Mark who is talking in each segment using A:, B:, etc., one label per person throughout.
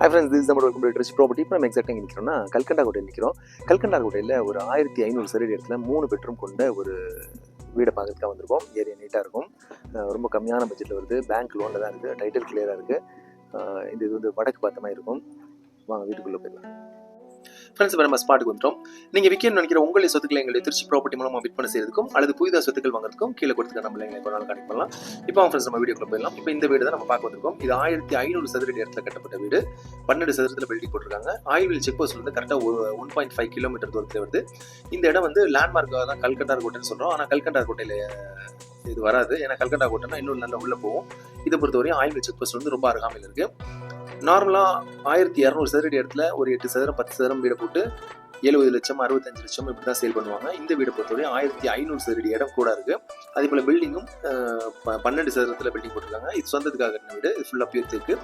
A: High friends this நம்ம welcome to rich property இப்போ நம்ம எக்ஸாக்டாக நிற்கிறோம்னா கல்கண்டா கோட்டையில் நிற்கிறோம் கல்கண்டா கோட்டையில் ஒரு ஆயிரத்தி ஐநூறு சதுர இடத்துல மூணு பெட்ரூம் கொண்ட ஒரு வீடை பார்க்கறதுக்காக வந்திருக்கோம். ஏரியா நீட்டாக இருக்கும். ரொம்ப கம்மியான பட்ஜெட்டில் வருது. பேங்க் லோனில் தான் இருக்குது டைட்டில் கிளியராக இருக்குது இந்த இது வந்து வடக்கு பார்த்த மாதிரி இருக்கும். வாங்க வீட்டுக்குள்ளே போயிடலாம். ஃப்ரெண்ட்ஸ் இப்போ நம்ம ஸ்பாட்டுக்கு வந்துட்டோம். நீங்கள் விற்கணும்னு நினைக்கிற உங்களுடைய சொத்துக்களை எங்களுடைய திருச்சி ப்ராப்பர்ட்டி மூலமாக விற்பனை செய்யறதுக்கும் அல்லது புதிதாக சொத்துக்கள் வாங்குறதுக்கும் கீழே கொடுத்துக்க நம்ம எங்களை இப்போ நாள் கனெக்ட் பண்ணலாம். இப்போ ஃப்ரெண்ட்ஸ் நம்ம வீடியோக்குள்ள போயிடலாம். இப்போ இந்த வீடு தான் நம்ம பார்க்க வந்திருக்கோம். இது ஆயிரத்தி ஐநூறு சதுர இடத்துல கட்டப்பட்ட வீடு. பன்னெண்டு சதுரத்தில் பில்டிங் போட்டிருக்காங்க. ஆயுள் செக் போஸ்ட் வந்து கரெக்டாக ஒரு ஒன் பாயிண்ட் ஃபைவ் கிலோமீட்டர் தூரத்தில் வருது. இந்த இடம் வந்து லேண்ட்மார்க்காக தான் கல்கண்டார் கோட்டைன்னு சொல்கிறோம் ஆனால் கல்கண்டார் கோட்டையில் இது வராது. ஏன்னா கல்கண்டா கோட்டைனா இன்னும் நல்லா உள்ளே போகும். இதை பொறுத்தவரையும் ஆயுள் செக் போஸ்ட் வந்து ரொம்ப அருகாமையில் இருக்கு. நார்மலாக ஆயிரத்தி இரநூறு சதுரடி இடத்துல ஒரு எட்டு சதுரம் பத்து சதுரம் வீடை போட்டு எழுபது லட்சம் அறுபத்தஞ்சு லட்சம் இப்படி தான் சேல் பண்ணுவாங்க. இந்த வீடு பொறுத்தவரையும் ஆயிரத்தி ஐநூறு சதுரடி இடம் கூட இருக்கு. அதே போல் பில்டிங்கும் பன்னெண்டு சதுரத்தில் பில்டிங் போட்டிருக்காங்க. இது சொந்தத்துக்காக கட்டின வீடு. இது ஃபுல்லாக பியூர்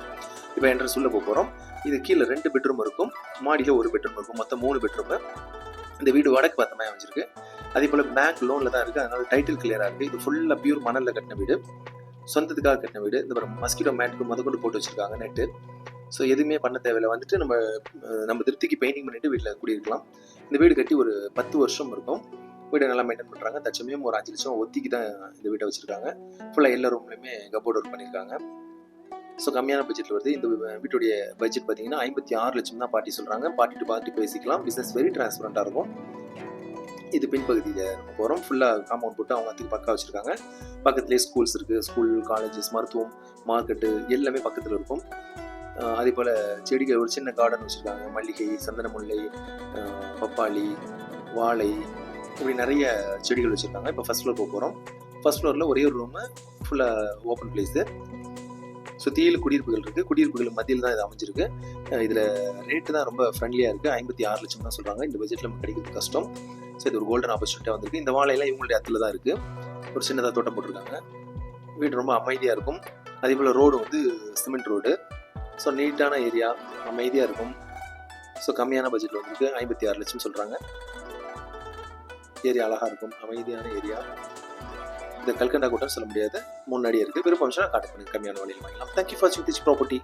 A: இப்போ என்ட்ரன்ஸ் உள்ள போக போகிறோம் இது கீழே ரெண்டு பெட்ரூம் இருக்கும். மாடியில் ஒரு பெட்ரூம் இருக்கும். மொத்தம் மூணு பெட்ரூம் இந்த வீடு வடக்கு பார்த்த மாதிரி அமைஞ்சிருக்கு. அதே போல் பேங்க் லோனில் தான் இருக்குது அதனால டைட்டில் கிளியராக இருக்குது இது ஃபுல்லாக பியூர் மணலில் கட்டின வீடு. சொந்தத்துக்காக கட்டின வீடு. இந்த மஸ்கிட்டோ மேட்டுக்கு முத கொண்டு போட்டு வச்சிருக்காங்க நெட்டு ஸோ எதுவுமே பண்ண தேவையில்ல. வந்துட்டு நம்ம நம்ம திருப்திக்கு பெயிண்டிங் பண்ணிட்டு வீட்டில் குடியிருக்கலாம். இந்த வீடு கட்டி ஒரு பத்து வருஷம் இருக்கும். வீடை நல்லா மெயின்டைன் பண்ணுறாங்க தச்சமயம் ஒரு அஞ்சு லட்சம் ஒத்திக்கு தான் இந்த வீட்டை வச்சுருக்காங்க. ஃபுல்லாக எல்லா ரூம்லையுமே கபோர்ட் ஒர்க் பண்ணியிருக்காங்க. ஸோ கம்மியான பட்ஜெட்டில் வருது. இந்த வீட்டுடைய பட்ஜெட் பார்த்தீங்கன்னா ஐம்பத்தி ஆறு லட்சம் தான் பாட்டி சொல்கிறாங்க பாட்டி டு பாட்டி பேசிக்கலாம் பிஸ்னஸ் வெரி டிரான்ஸ்பரண்ட்டாக இருக்கும். இது பின்பகுதியில் நம்ம போகிறோம் ஃபுல்லாக காம்பவுண்ட் போட்டு அவங்க அதுக்கு பக்கா வச்சுருக்காங்க. பக்கத்துலேயே ஸ்கூல்ஸ் இருக்குது ஸ்கூல் காலேஜஸ் மருத்துவம் மார்க்கெட்டு எல்லாமே பக்கத்தில் இருக்கும். அதே போல் செடிகள் ஒரு சின்ன கார்டன் வச்சுருக்காங்க. மல்லிகை சந்தனமுல்லை பப்பாளி வாழை இப்படி நிறைய செடிகள் வச்சுருக்காங்க. இப்போ ஃபர்ஸ்ட் ஃப்ளோர் போக போகிறோம் ஃபர்ஸ்ட் ஃப்ளோரில் ஒரே ஒரு ரூமு ஃபுல்லாக ஓப்பன் பிளேஸு சுற்றியில் குடியிருப்புகள் இருக்குது குடியிருப்புகள் மத்தியில் தான் இது அமைஞ்சிருக்கு. இதில் ரேட்டு தான் ரொம்ப ஃப்ரெண்ட்லியாக இருக்குது ஐம்பத்தி ஆறு லட்சம் தான் சொல்கிறாங்க இந்த பட்ஜெட்டில் நம்ம கிடைக்கிறது கஷ்டம். ஸோ இது ஒரு கோல்டன் ஆப்பர்ச்சுனிட்டியாக வந்திருக்கு. இந்த வாழையெல்லாம் இவங்களுடைய இடத்துல தான் இருக்குது ஒரு சின்னதாக தோட்டம் போட்டிருக்காங்க. வீடு ரொம்ப அமைதியாக இருக்கும். அதே போல் ரோடு வந்து சிமெண்ட் ரோடு ஸோ நீட்டான ஏரியா அமைதியாக இருக்கும். ஸோ கம்மியான பட்ஜெட்டில் வந்துருக்கு. ஐம்பத்தி ஆறு லட்சம் சொல்கிறாங்க ஏரியா அழகாக இருக்கும். அமைதியான ஏரியா. இந்த கல்கண்டா கூட்டம் சொல்ல முடியாது. முன்னாடியே இருக்குது விருப்பம் கான்டாக்ட் பண்ணி கம்மியான வழியில் வாங்கலாம் தேங்க்யூ ஃபார் வித் ப்ராப்பர்ட்டி